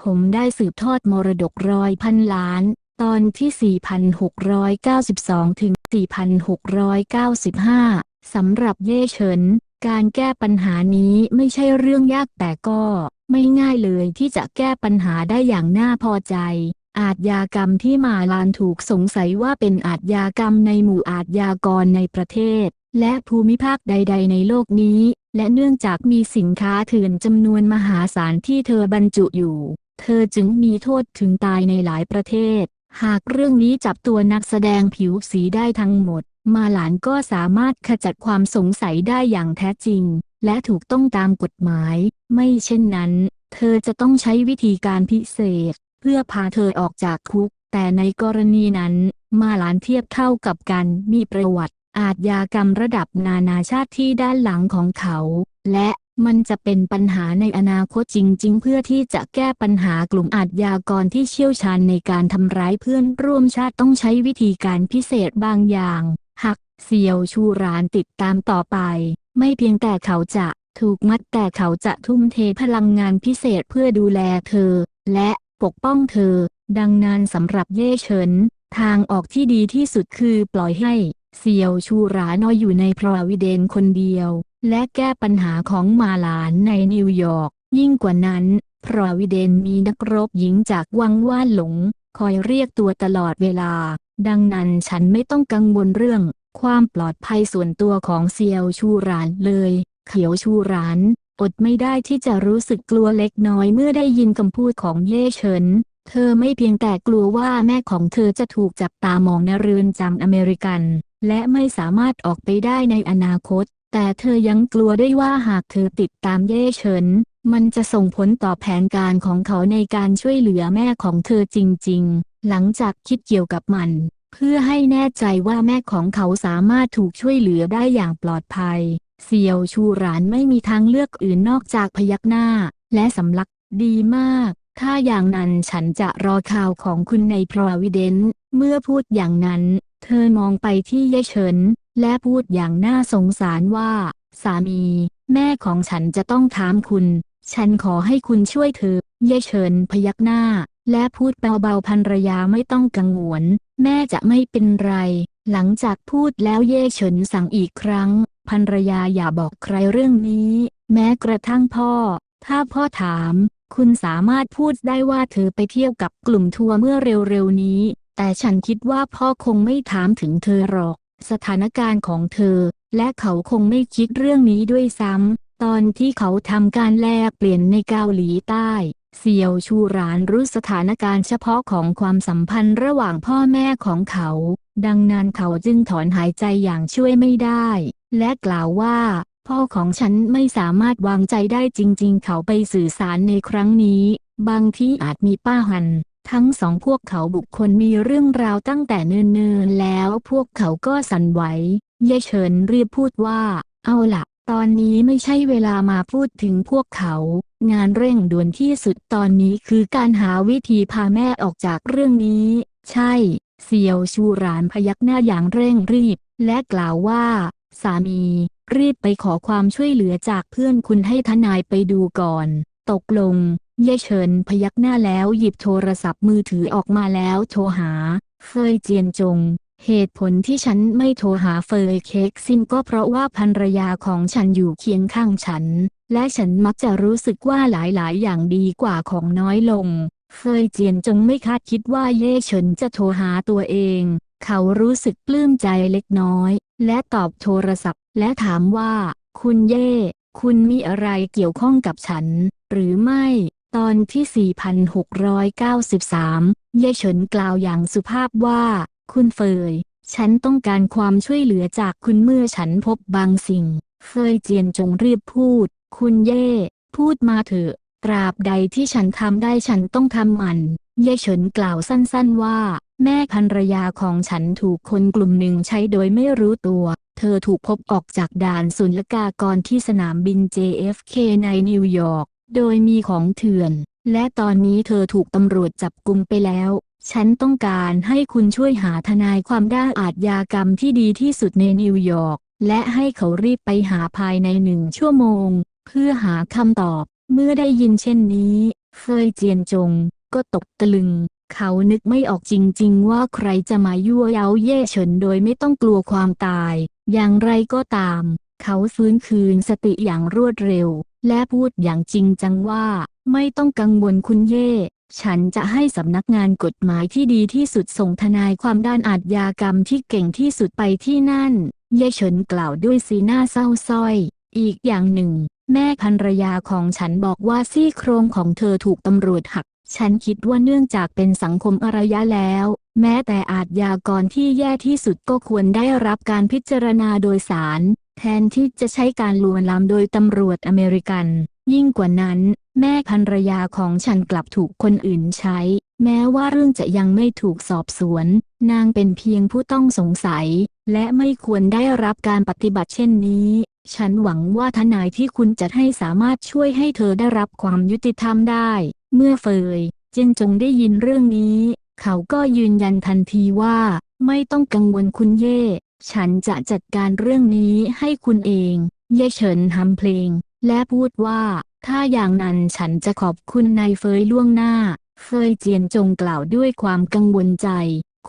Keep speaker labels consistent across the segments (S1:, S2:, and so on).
S1: ผมได้สืบทอดมรดกร้อยพันล้าน ตอนที่ 4,692 ถึง 4,695 สำหรับเย่เฉิน การแก้ปัญหานี้ไม่ใช่เรื่องยากแต่ก็ไม่ง่ายเลยที่จะแก้ปัญหาได้อย่างน่าพอใจ อาทยากรรมที่มาลานถูกสงสัยว่าเป็นอาทยากรรมในหมู่อาทยากรในประเทศ และภูมิภาคใด ๆ ในโลกนี้ และเนื่องจากมีสินค้าเถื่อนจำนวนมหาศาลที่เธอบรรจุอยู่ เธอจึงมีโทษถึงตายในหลายประเทศ หากเรื่องนี้จับตัวนักแสดงผิวสีได้ทั้งหมด มาหลานก็สามารถขจัดความสงสัยได้อย่างแท้จริง และถูกต้องตามกฎหมาย ไม่เช่นนั้น เธอจะต้องใช้วิธีการพิเศษ เพื่อพาเธอออกจากคุก แต่ในกรณีนั้นมาหลานเทียบเท่ากับกันมีประวัติอาทยากรรมระดับนานาชาติที่ด้านหลังของเขา และ มันจะเป็นปัญหาในอนาคตจริง ๆ เพื่อที่จะแก้ปัญหากลุ่มอาทยากรที่เชี่ยวชาญในการทำร้ายเพื่อนร่วมชาติต้องใช้วิธีการพิเศษบางอย่าง หักเสียวชูรานติดตามต่อไป ไม่เพียงแต่เขาจะถูกมัดแต่เขาจะทุ่มเทพลังงานพิเศษเพื่อดูแลเธอ และปกป้องเธอ ดังนั้นสำหรับเย่เฉิน ทางออกที่ดีที่สุดคือปล่อยให้เสียวชูรานอยอยู่ในพรอวิเดนคนเดียว และแก้ปัญหาของมาหลานในนิวยอร์ก ยิ่งกว่านั้น พรอวิเดนมีนักรบหญิงจากวังว่านหลง คอยเรียกตัวตลอดเวลา ดังนั้นฉันไม่ต้องกังวลเรื่อง ความปลอดภัยส่วนตัวของเซียวชูรานเลย เขียวชูรานอดไม่ได้ที่จะรู้สึกกลัวเล็กน้อยเมื่อได้ยินคำพูดของเย่เฉิน เธอไม่เพียงแต่กลัวว่าแม่ของเธอจะถูกจับตามองในเรือนจำอเมริกัน และไม่สามารถออกไปได้ในอนาคต แต่เธอยังกลัวได้ว่าหากเธอติดตามเย่เฉิน มันจะส่งผลต่อแผนการของเขาในการช่วยเหลือแม่ของเธอจริง ๆ หลังจากคิดเกี่ยวกับมัน เพื่อให้แน่ใจว่าแม่ของเขาสามารถถูกช่วยเหลือได้อย่างปลอดภัยเซียวชูหรานไม่มีทางเลือกอื่นนอกจากพยักหน้า และสำลักดีมาก ถ้าอย่างนั้นฉันจะรอข่าวของคุณในพรอวิเดนเมื่อพูดอย่างนั้น เธอมองไปที่เยเฉิน และพูดอย่างน่าสงสารว่า สามี แม่ของฉันจะต้องถามคุณ ฉันขอให้คุณช่วยเธอ เยเฉินพยักหน้า และพูดเบาๆภรรยาไม่ต้องกังวล แม่จะไม่เป็นไร หลังจากพูดแล้วเย่เฉินสั่งอีกครั้งภรรยาอย่าบอกใครเรื่องนี้ แม้กระทั่งพ่อ ถ้าพ่อถาม คุณสามารถพูดได้ว่าเธอไปเที่ยวกับกลุ่มทัวร์เมื่อเร็วๆนี้ แต่ฉันคิดว่าพ่อคงไม่ถามถึงเธอหรอก สถานการณ์ของเธอ และเขาคงไม่คิดเรื่องนี้ด้วยซ้ำ ตอนที่เขาทำการแลกเปลี่ยนในเกาหลีใต้เซียวชูหรานรู้สถานการณ์เฉพาะของความสัมพันธ์ระหว่างพ่อแม่ของเขา ดังนั้นเขาจึงถอนหายใจอย่างช่วยไม่ได้ และกล่าวว่า พ่อของฉันไม่สามารถวางใจได้จริง ๆ เขาไปสื่อสารในครั้งนี้ บางที่อาจมีป้าหัน ทั้งสองพวกเขาบุคคลมีเรื่องราวตั้งแต่เนิ่นๆแล้วพวกเขาก็สั่นไหวเย่เฉินรีบพูดว่า เอาล่ะตอนนี้ไม่ใช่เวลามาพูดถึงพวกเขา งานเร่งด่วนที่สุดตอนนี้คือการหาวิธีพาแม่ออกจากเรื่องนี้ ใช่ เซียวชูรานพยักหน้าอย่างเร่งรีบ และกล่าวว่า สามี รีบไปขอความช่วยเหลือจากเพื่อนคุณให้ทนายไปดูก่อน ตกลงเย่เฉินพยักหน้าแล้วหยิบโทรศัพท์มือถือออกมาแล้วโทรหา เฟยเจียนจง เหตุผลที่ฉันไม่โทรหาเฟยเค้กซินก็เพราะว่าภรรยาของฉันอยู่เคียงข้างฉัน และฉันมักจะรู้สึกว่าหลายๆ อย่างดีกว่าของน้อยลง เฟยเจียนจงไม่คาดคิดว่าเย่เฉินจะโทรหาตัวเอง เขารู้สึกปลื้มใจเล็กน้อย และตอบโทรศัพท์ และถามว่า คุณเย่ คุณมีอะไรเกี่ยวข้องกับฉัน หรือไม่ ตอนที่ 4693 เย่เฉินกล่าวอย่างสุภาพว่า คุณเฟย ฉันต้องการความช่วยเหลือจากคุณเมื่อฉันพบบางสิ่ง เฟยเจียนจงรีบพูด คุณเย่ พูดมาเถอะ ตราบใดที่ฉันทำได้ฉันต้องทำมัน เย่เฉินกล่าวสั้นๆว่า แม่ภรรยาของฉันถูกคนกลุ่มหนึ่งใช้โดยไม่รู้ตัว เธอถูกพบออกจากด่านศุลกากรที่สนามบิน JFK ในนิวยอร์ก โดยมีของเถื่อน และตอนนี้เธอถูกตำรวจจับกุมไปแล้ว ฉันต้องการให้คุณช่วยหาทนายความด้านอาชญากรรมที่ดีที่สุดในนิวยอร์ก และให้เขารีบไปหาภายในหนึ่งชั่วโมง เพื่อหาคำตอบ เมื่อได้ยินเช่นนี้ เฟยเจียนจง ก็ตกตะลึง เขานึกไม่ออกจริง ๆ ว่าใครจะมายั่วเย้าเย่เฉินโดยไม่ต้องกลัวความตาย อย่างไรก็ตาม เขาฟื้นคืนสติอย่างรวดเร็ว และพูดอย่างจริงจังว่า ไม่ต้องกังวลคุณเย่ ฉันจะให้สำนักงานกฎหมายที่ดีที่สุดส่งทนายความด้านอาชญากรรมที่เก่งที่สุดไปที่นั่น เย่เฉินกล่าวด้วยสีหน้าเศร้าส้อย อีกอย่างหนึ่งแม่ภรรยาของฉันบอกว่าซี่โครงของเธอถูกตำรวจหัก ฉันคิดว่าเนื่องจากเป็นสังคมอารยะแล้ว แม้แต่อาทยากรที่แย่ที่สุดก็ควรได้รับการพิจารณาโดยศาลแทนที่จะใช้การลวนลามโดยตำรวจอเมริกัน ยิ่งกว่านั้น แม่ภรรยาของฉันกลับถูกคนอื่นใช้ แม้ว่าเรื่องจะยังไม่ถูกสอบสวน นางเป็นเพียงผู้ต้องสงสัย และไม่ควรได้รับการปฏิบัติเช่นนี้ ฉันหวังว่าทนายที่คุณจะให้สามารถช่วยให้เธอได้รับความยุติธรรมได้ เมื่อเฟยเจนจงได้ยินเรื่องนี้ เขาก็ยืนยันทันทีว่า ไม่ต้องกังวลคุณเย่ ฉันจะจัดการเรื่องนี้ให้คุณเอง เย่เฉินทำเพลง และพูดว่า ถ้าอย่างนั้นฉันจะขอบคุณนายเฟยล่วงหน้า เฟยเจียนจงกล่าวด้วยความกังวลใจ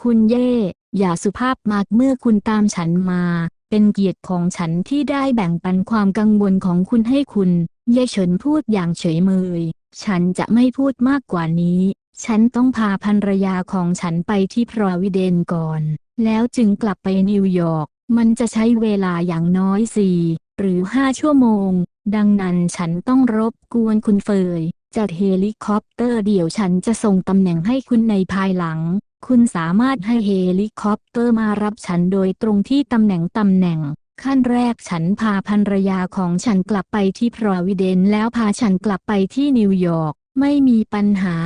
S1: คุณเย่ อย่าสุภาพมากเมื่อคุณตามฉันมา เป็นเกียรติของฉันที่ได้แบ่งปันความกังวลของคุณให้คุณ เย่เฉินพูดอย่างเฉยเมย ฉันจะไม่พูดมากกว่านี้ ฉันต้องพาภรรยาของฉันไปที่พรอวิเดนก่อน แล้วจึงกลับไปนิวยอร์ก มันจะใช้เวลาอย่างน้อยสี่หรือห้าชั่วโมง ดังนั้นฉันต้องรบกวนคุณเฟยจัดเฮลิคอปเตอร์เดี๋ยวฉันจะส่งตำแหน่งให้คุณในภายหลัง คุณสามารถให้เฮลิคอปเตอร์มารับฉันโดยตรงที่ตำแหน่งตำแหน่ง ขั้นแรกฉันพาภรรยาของฉันกลับไปที่พรอวิเดนแล้วพาฉันกลับไปที่นิวยอร์ก ไม่มีปัญหา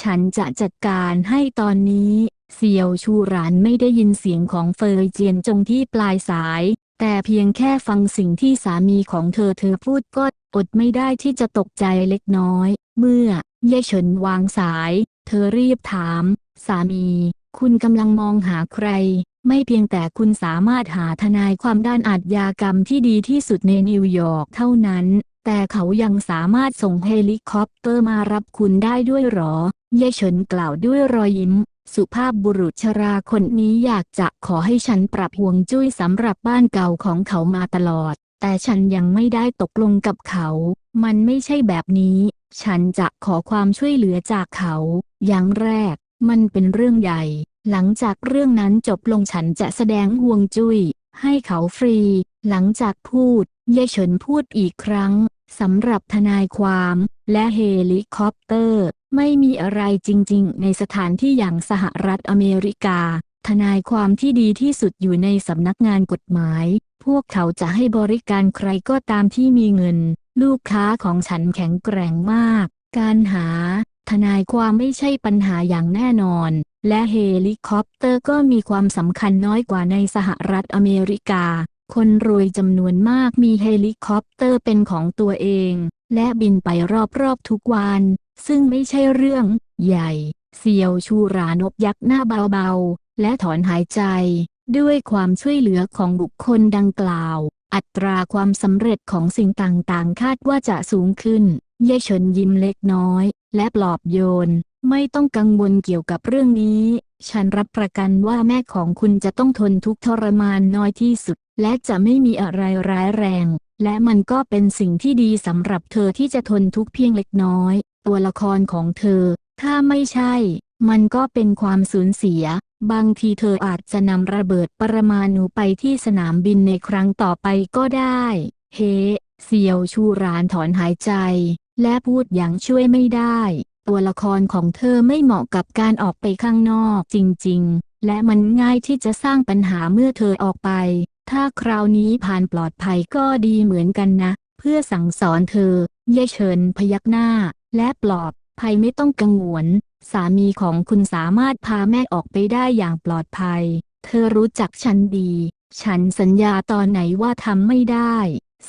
S1: ฉันจะจัดการให้ตอนนี้ เซียวชูหรานไม่ได้ยินเสียงของเฟยเจียนจงที่ปลายสาย แต่เพียงแค่ฟังสิ่งที่สามีของเธอเธอพูดก็อดไม่ได้ที่จะตกใจเล็กน้อย เมื่อเย่เฉินวางสาย เธอรีบถาม สามี คุณกำลังมองหาใคร ไม่เพียงแต่คุณสามารถหาทนายความด้านอาชญากรรมที่ดีที่สุดในนิวยอร์กเท่านั้น แต่เขายังสามารถส่งเฮลิคอปเตอร์มารับคุณได้ด้วยหรอ เย่เฉินกล่าวด้วยรอยยิ้ม สุภาพบุรุษชราคนนี้อยากจะขอให้ฉันปรับห่วงจุ้ยสำหรับบ้านเก่าของเขามาตลอด แต่ฉันยังไม่ได้ตกลงกับเขา มันไม่ใช่แบบนี้ ฉันจะขอความช่วยเหลือจากเขา อย่างแรก มันเป็นเรื่องใหญ่ หลังจากเรื่องนั้นจบลงฉันจะแสดงห่วงจุ้ย ให้เขาฟรี หลังจากพูด เย่เฉินพูดอีกครั้งสำหรับทนายความ และเฮลิคอปเตอร์ ไม่มีอะไรจริงๆ ในสถานที่อย่างสหรัฐอเมริกา ทนายความที่ดีที่สุดอยู่ในสำนักงานกฎหมาย พวกเขาจะให้บริการใครก็ตามที่มีเงิน ลูกค้าของฉันแข็งแกร่งมาก การหา ทนายความไม่ใช่ปัญหาอย่างแน่นอน และเฮลิคอปเตอร์ก็มีความสำคัญน้อยกว่าในสหรัฐอเมริกา คนรวยจำนวนมากมีเฮลิคอปเตอร์เป็นของตัวเอง และบินไปรอบๆทุกวัน ซึ่งไม่ใช่เรื่อง ใหญ่ เซียวชูรานบยักษ์หน้าเบาๆ และถอนหายใจ ด้วยความช่วยเหลือของบุคคลดังกล่าว อัตราความสำเร็จของสิ่งต่างๆ คาดว่าจะสูงขึ้น เย่เฉินยิ้มเล็กน้อย และปลอบโยน ไม่ต้องกังวลเกี่ยวกับเรื่องนี้ ฉันรับประกันว่าแม่ของคุณจะต้องทนทุกทรมานน้อยที่สุด และจะไม่มีอะไรร้ายแรง และมันก็เป็นสิ่งที่ดีสำหรับเธอที่จะทนทุกเพียงเล็กน้อย ตัวละครของเธอ ถ้าไม่ใช่ มันก็เป็นความสูญเสีย บางทีเธออาจจะนำระเบิดปรมาณูไปที่สนามบินในครั้งต่อไปก็ได้ เฮเซียวชูรานถอนหายใจ และพูดอย่างช่วยไม่ได้ ตัวละครของเธอไม่เหมาะกับการออกไปข้างนอกจริงๆ และมันง่ายที่จะสร้างปัญหาเมื่อเธอออกไป ถ้าคราวนี้ผ่านปลอดภัยก็ดีเหมือนกันนะ เพื่อสั่งสอนเธอ เย่เฉินพยักหน้า และปลอบภัยไม่ต้องกังวล สามีของคุณสามารถพาแม่ออกไปได้อย่างปลอดภัย เธอรู้จักฉันดี ฉันสัญญาตอนไหนว่าทำไม่ได้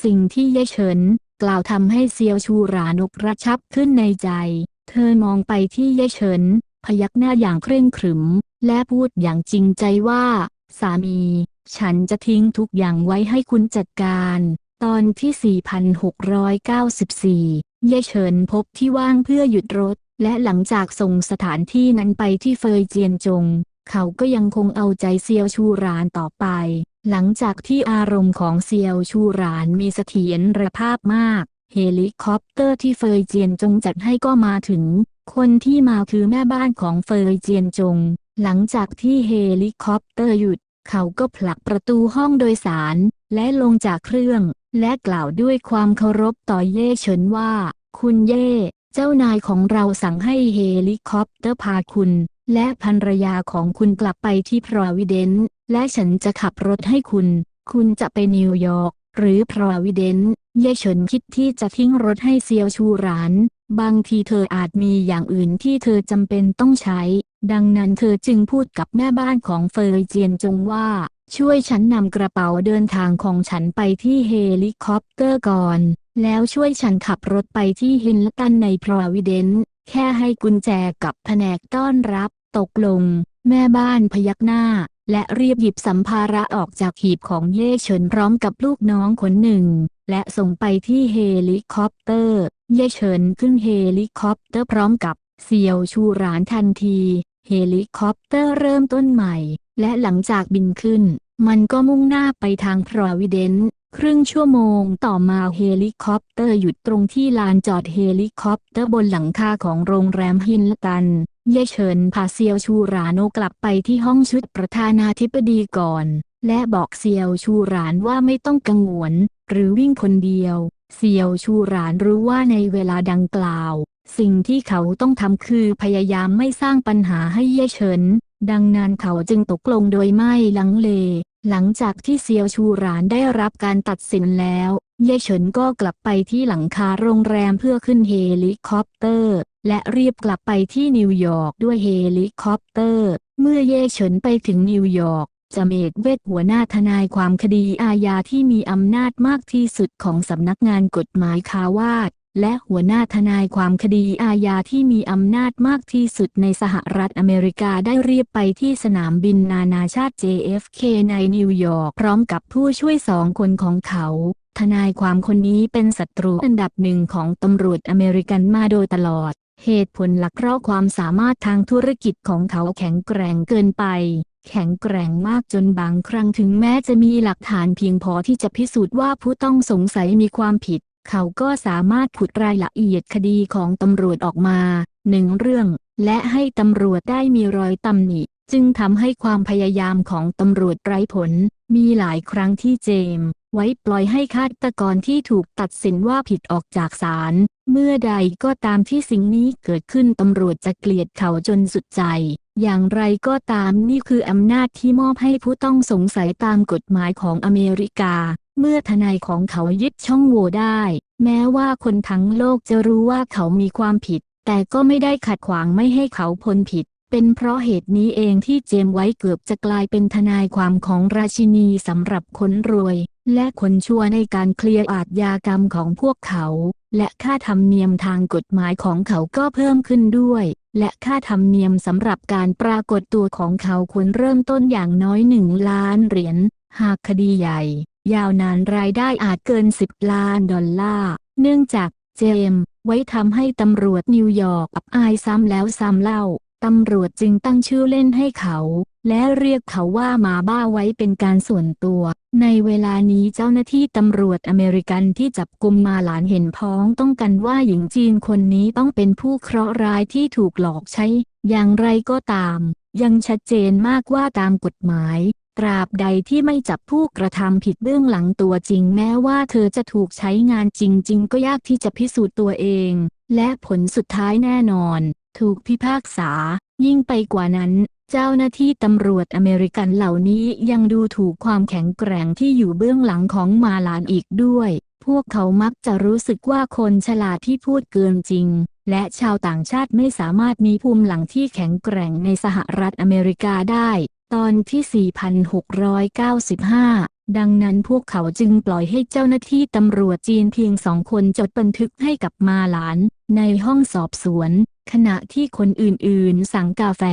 S1: สิ่งที่เย่เฉินกล่าวทำให้เซียวชูรานกระชับขึ้นในใจ เธอมองไปที่เย่เฉิน พยักหน้าอย่างเคร่งขรึม และพูดอย่างจริงใจว่า สามี ฉันจะทิ้งทุกอย่างไว้ให้คุณจัดการ ตอนที่ 4694 เย่เฉินพบที่ว่างเพื่อหยุดรถ และหลังจากส่งสถานที่นั้นไปที่เฟยเจียนจง เขาก็ยังคงเอาใจเซียวชูรานต่อไป หลังจากที่อารมณ์ของเซียวชูรานมีเสถียรภาพมาก เฮลิคอปเตอร์ที่เฟยเจียนจงจัดให้ก็มาถึง คนที่มาคือแม่บ้านของเฟยเจียนจง หลังจากที่เฮลิคอปเตอร์หยุด เขาก็ผลักประตูห้องโดยสาร และลงจากเครื่อง และกล่าวด้วยความเคารพต่อเย่เฉินว่า คุณเย่ เจ้านายของเราสั่งให้เฮลิคอปเตอร์พาคุณ และภรรยาของคุณกลับไปที่พรอวิเดนและฉันจะขับรถให้คุณ คุณจะไปนิวยอร์กหรือพรอวิเดน เย่เฉินคิดที่จะทิ้งรถให้เซียวชูหราน บางทีเธออาจมีอย่างอื่นที่เธอจำเป็นต้องใช้ ดังนั้นเธอจึงพูดกับแม่บ้านของเฟยเจียนจงว่า ช่วยฉันนำกระเป๋าเดินทางของฉันไปที่เฮลิคอปเตอร์ก่อน แล้วช่วยฉันขับรถไปที่ฮินลตันในพรอวิเดนแค่ให้กุญแจกับแผนกต้อนรับ ตกลง แม่บ้านพยักหน้า และรีบหยิบสัมภาระออกจากหีบของเย่เฉินพร้อมกับลูกน้องคนหนึ่ง และส่งไปที่เฮลิคอปเตอร์ เย่เฉินขึ้นเฮลิคอปเตอร์พร้อมกับเซียวชูหรานทันที เฮลิคอปเตอร์เริ่มต้นใหม่ และหลังจากบินขึ้น มันก็มุ่งหน้าไปทางพรอวิเดนครึ่งชั่วโมงต่อมาเฮลิคอปเตอร์หยุดตรงที่ลานจอดเฮลิคอปเตอร์บนหลังคาของโรงแรมฮินลตัน เย่เฉินพาเซียวชูหรานโนกลับไปที่ห้องชุดประธานาธิบดีก่อน และบอกเซียวชูหรานว่าไม่ต้องกังวล หรือวิ่งคนเดียวเซียวชูหรานรู้ว่าในเวลาดังกล่าว สิ่งที่เขาต้องทำคือพยายามไม่สร้างปัญหาให้เย่เฉิน ดังนั้นเขาจึงตกลงโดยไม่ลังเล หลังจากที่เซียวชูหรานได้รับการตัดสินแล้ว เย่เฉินก็กลับไปที่หลังคาโรงแรมเพื่อขึ้นเฮลิคอปเตอร์ และรีบกลับไปที่นิวยอร์กด้วยเฮลิคอปเตอร์ เมื่อเย่เฉินไปถึงนิวยอร์ก จเมดเวทหัวหน้าทนายความคดีอาญาที่มีอำนาจมากที่สุดของสำนักงานกฎหมายคาวาดและหัวหน้าทนายความคดีอาญาที่มีอำนาจมากที่สุดในสหรัฐอเมริกาได้เรียบไปที่สนามบินนานาชาติ JFK ในนิวยอร์กพร้อมกับผู้ช่วยสองคนของเขา ทนายความคนนี้เป็นศัตรูอันดับหนึ่งของตำรวจอเมริกันมาโดยตลอด เหตุผลหลักเพราะความสามารถทางธุรกิจของเขาแข็งแกร่งเกินไป แข็งแกร่งมากจนบางครั้งถึงแม้จะมีหลักฐานเพียงพอที่จะพิสูจน์ว่าผู้ต้องสงสัยมีความผิด เขาก็สามารถผุดรายละเอียดคดีของตำรวจออกมาหนึ่งเรื่อง และให้ตำรวจได้มีรอยตำหนิ จึงทำให้ความพยายามของตำรวจไร้ผล มีหลายครั้งที่เจมส์ไว้ปล่อยให้ฆาตกรที่ถูกตัดสินว่าผิดออกจากศาลเมื่อใดก็ตามที่สิ่งนี้เกิดขึ้นตำรวจจะเกลียดเขาจนสุดใจ อย่างไรก็ตามนี่คืออำนาจที่มอบให้ผู้ต้องสงสัยตามกฎหมายของอเมริกา เมื่อทนายของเขายึดช่องโหว่ได้ แม้ว่าคนทั้งโลกจะรู้ว่าเขามีความผิด แต่ก็ไม่ได้ขัดขวางไม่ให้เขาพ้นผิด เป็นเพราะเหตุนี้เองที่เจมส์ไว้เกือบจะกลายเป็นทนายความของราชินีสำหรับคนรวย และคนชั่วในการเคลียร์อาทยากรรมของพวกเขา และค่าธรรมเนียมทางกฎหมายของเขาก็เพิ่มขึ้นด้วย และค่าธรรมเนียมสำหรับการปรากฏตัวของเขาควรเริ่มต้นอย่างน้อยหนึ่งล้านเหรียญ หากคดีใหญ่ ยาวนานรายได้อาจเกิน 10 ล้านดอลลาร์ เนื่องจากเจมส์ไว้ทำให้ตำรวจนิวยอร์กอับอายซ้ำแล้วซ้ำเล่า ตำรวจจึงตั้งชื่อเล่นให้เขา และเรียกเขาว่าหมาบ้าไว้เป็นการส่วนตัว ในเวลานี้เจ้าหน้าที่ตำรวจอเมริกันที่จับกลุมมาหลานเห็นพ้องต้องกันว่าหญิงจีนคนนี้ต้องเป็นผู้เคราะห์ร้ายที่ถูกหลอกใช้ อย่างไรก็ตาม ยังชัดเจนมากว่าตามกฎหมาย ตราบใดที่ไม่จับผู้กระทำผิดเบื้องหลังตัวจริง แม้ว่าเธอจะถูกใช้งานจริง ๆ ก็ยากที่จะพิสูจน์ตัวเอง และผลสุดท้ายแน่นอน ถูกพิพากษา ยิ่งไปกว่านั้น เจ้าหน้าที่ตำรวจอเมริกันเหล่านี้ยังดูถูกความแข็งแกร่งที่อยู่เบื้องหลังของมาลานอีกด้วย พวกเขามักจะรู้สึกว่าคนฉลาดที่พูดเกินจริง และชาวต่างชาติไม่สามารถมีภูมิหลังที่แข็งแกร่งในสหรัฐอเมริกาได้ ตอนที่ 4695ดังนั้นพวกเขาจึงปล่อยให้เจ้าหน้าที่ตำรวจจีนเพียงสองคนจดบันทึกให้กับมาหลาน ในห้องสอบสวน ขณะที่คนอื่นๆ สั่งกาแฟ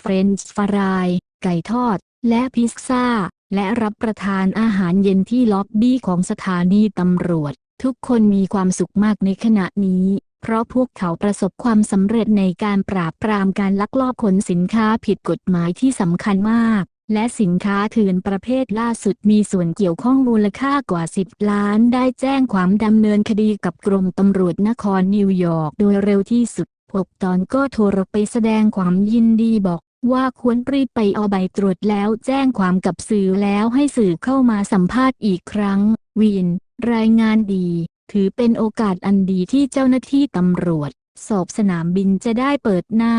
S1: เฟรนช์ฟราย ไก่ทอด และพิซซ่า และรับประทานอาหารเย็นที่ล็อบบี้ของสถานีตำรวจ ทุกคนมีความสุขมากในขณะนี้ เพราะพวกเขาประสบความสำเร็จในการปราบปรามการลักลอบขนสินค้าผิดกฎหมายที่สำคัญมากและสินค้าเถื่อนประเภทล่าสุดมีส่วนเกี่ยวข้องมูลค่ากว่า 10 ล้านได้แจ้งความดำเนินคดีกับกรมตำรวจนครนิวยอร์กโดยเร็วที่สุด พบตอนก็โทรไปแสดงความยินดีบอกว่าควรรีบไปเอาใบตรวจแล้วแจ้งความกับสื่อแล้วให้สื่อเข้ามาสัมภาษณ์อีกครั้ง วิน รายงานดี ถือเป็นโอกาสอันดีที่เจ้าหน้าที่ตำรวจ สอบสนามบินจะได้เปิดหน้า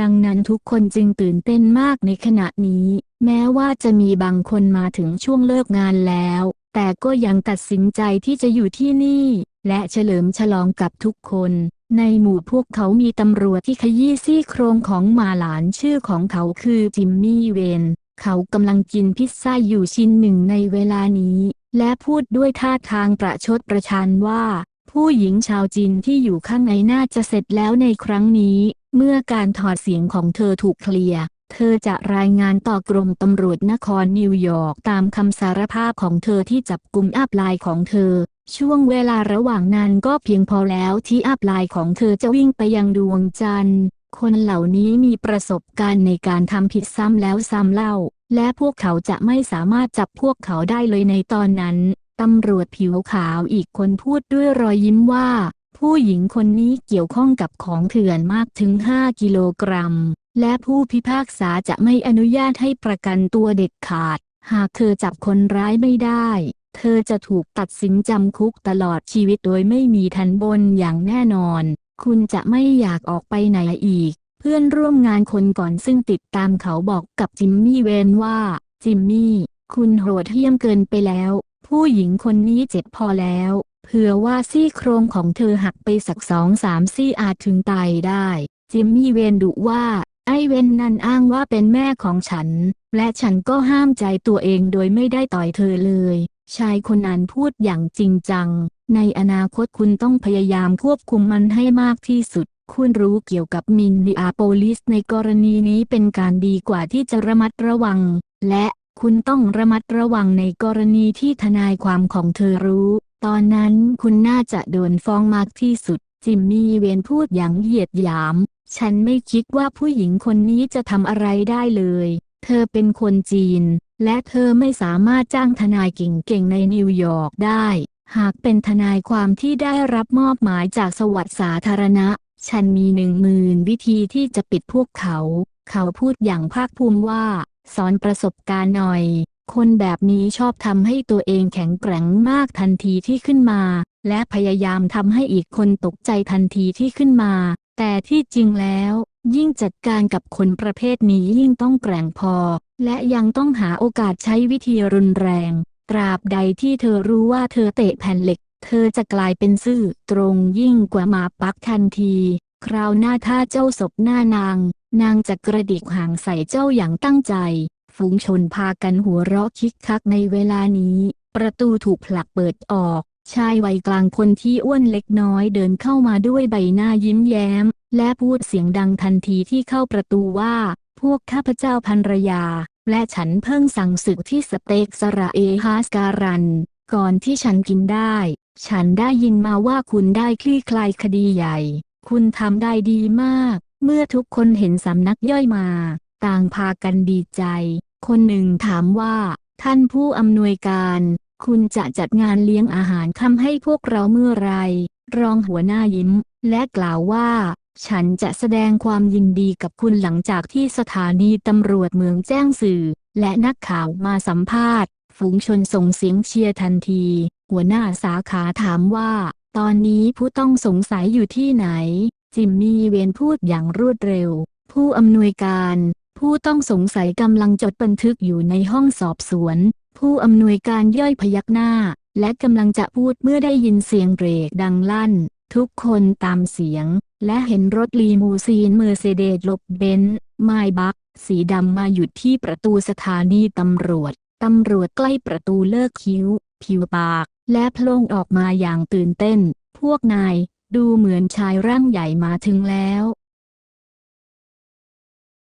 S1: ดังนั้นทุกคนจึงตื่นเต้นมากในขณะนี้ แม้ว่าจะมีบางคนมาถึงช่วงเลิกงานแล้ว แต่ก็ยังตัดสินใจที่จะอยู่ที่นี่ และเฉลิมฉลองกับทุกคน ในหมู่พวกเขามีตำรวจที่ขยี้ซี่โครงของมาหลานชื่อของเขาคือจิมมี่เวนเขากำลังกินพิซซ่าอยู่ชิ้นหนึ่งในเวลานี้ และพูดด้วยท่าทางประชดประชันว่า ผู้หญิงชาวจีนที่อยู่ข้างในน่าจะเสร็จแล้วในครั้งนี้ เมื่อการถอดเสียงของเธอถูกเคลียร์เธอจะรายงานต่อกรมตำรวจนครนิวยอร์กตามคำสารภาพของเธอที่จับกลุ่มอัพไลน์ของเธอ ช่วงเวลาระหว่างนั้นก็เพียงพอแล้วที่อัพไลน์ของเธอจะวิ่งไปยังดวงจันทร์ คนเหล่านี้มีประสบการณ์ในการทำผิดซ้ำแล้วซ้ำเล่า และพวกเขาจะไม่สามารถจับพวกเขาได้เลยในตอนนั้น ตำรวจผิวขาวอีกคนพูดด้วยรอยยิ้มว่า ผู้หญิงคนนี้เกี่ยวข้องกับของเถื่อนมากถึง 5 กิโลกรัม และผู้พิพากษาจะไม่อนุญาตให้ประกันตัวเด็ดขาด หากเธอจับคนร้ายไม่ได้ เธอจะถูกตัดสินจำคุกตลอดชีวิตโดยไม่มีทันบนอย่างแน่นอน คุณจะไม่อยากออกไปไหนอีก เพื่อนร่วมงานคนก่อนซึ่งติดตามเขาบอกกับจิมมี่เวนว่า จิมมี่ คุณโหดเหี้ยมเกินไปแล้ว ผู้หญิงคนนี้เจ็บพอแล้วเผื่อว่าซี่โครงของเธอหักไปสักสองสามซี่อาจถึงตายได้ จิมมี่เวนดุว่า ไอเวนนั่นอ้างว่าเป็นแม่ของฉัน และฉันก็ห้ามใจตัวเองโดยไม่ได้ต่อยเธอเลย ชายคนนั้นพูดอย่างจริงจัง ในอนาคตคุณต้องพยายามควบคุมมันให้มากที่สุด คุณรู้เกี่ยวกับมินดิอาโปลิสในกรณีนี้เป็นการดีกว่าที่จะระมัดระวัง และคุณต้องระมัดระวังในกรณีที่ทนายความของเธอรู้ ตอนนั้นคุณน่าจะโดนฟ้องมากที่สุด จิมมี่เวนพูดอย่างเหยียดหยาม ฉันไม่คิดว่าผู้หญิงคนนี้จะทำอะไรได้เลย เธอเป็นคนจีน และเธอไม่สามารถจ้างทนายเก่งๆในนิวยอร์กได้ หากเป็นทนายความที่ได้รับมอบหมายจากสวัสดิ์สาธารณะ ฉันมีหนึ่งหมื่นวิธีที่จะปิดพวกเขา เขาพูดอย่างภาคภูมิว่า สอนประสบการณ์หน่อย คนแบบนี้ชอบทำให้ตัวเองแข็งแกร่งมากทันทีที่ขึ้นมา และพยายามทำให้อีกคนตกใจทันทีที่ขึ้นมา แต่ที่จริงแล้ว ยิ่งจัดการกับคนประเภทนี้ยิ่งต้องแกร่งพอ และยังต้องหาโอกาสใช้วิธีรุนแรง ตราบใดที่เธอรู้ว่าเธอเตะแผ่นเหล็ก เธอจะกลายเป็นซื่อตรงยิ่งกว่าหมาปักทันที คราวหน้าถ้าเจ้าศพหน้านาง นางจะกระดิกหางใส่เจ้าอย่างตั้งใจ ฝูงชนพากันหัวเราะคิกคักในเวลานี้ ประตูถูกผลักเปิดออก ชายวัยกลางคนที่อ้วนเล็กน้อยเดินเข้ามาด้วยใบหน้ายิ้มแย้ม และพูดเสียงดังทันทีที่เข้าประตูว่า พวกข้าพเจ้าพันรยา และฉันเพิ่งสั่งศึกที่สเต็กสระเอฮาสการัน ก่อนที่ฉันกินได้ ฉันได้ยินมาว่าคุณได้คลี่คลายคดีใหญ่ คุณทำได้ดีมาก เมื่อทุกคนเห็นสำนักย่อยมา ต่างพากันดีใจ คนหนึ่งถามว่า ท่านผู้อำนวยการ คุณจะจัดงานเลี้ยงอาหารค่ำให้พวกเราเมื่อไร รองหัวหน้ายิ้ม และกล่าวว่า ฉันจะแสดงความยินดีกับคุณหลังจากที่สถานีตำรวจเมืองแจ้งสื่อ และนักข่าวมาสัมภาษณ์ ฝูงชนส่งเสียงเชียร์ทันที หัวหน้าสาขาถามว่า ตอนนี้ผู้ต้องสงสัยอยู่ที่ไหน จิมมี่เวนพูดอย่างรวดเร็ว ผู้อำนวยการผู้ต้องสงสัยกำลังจดบันทึกอยู่ในห้องสอบสวน ผู้อำนวยการย่อยพยักหน้า และกำลังจะพูดเมื่อได้ยินเสียงเบรกดังลั่น ทุกคนตามเสียง และเห็นรถลีมูซีนเมอร์เซเดสลบเบนซ์ไมบัก สีดำมาหยุดที่ประตูสถานีตำรวจ ตำรวจใกล้ประตูเลิกคิ้ว ผิวปาก และโพล่งออกมาอย่างตื่นเต้น พวกนาย ดูเหมือนชายร่างใหญ่มาถึงแล้ว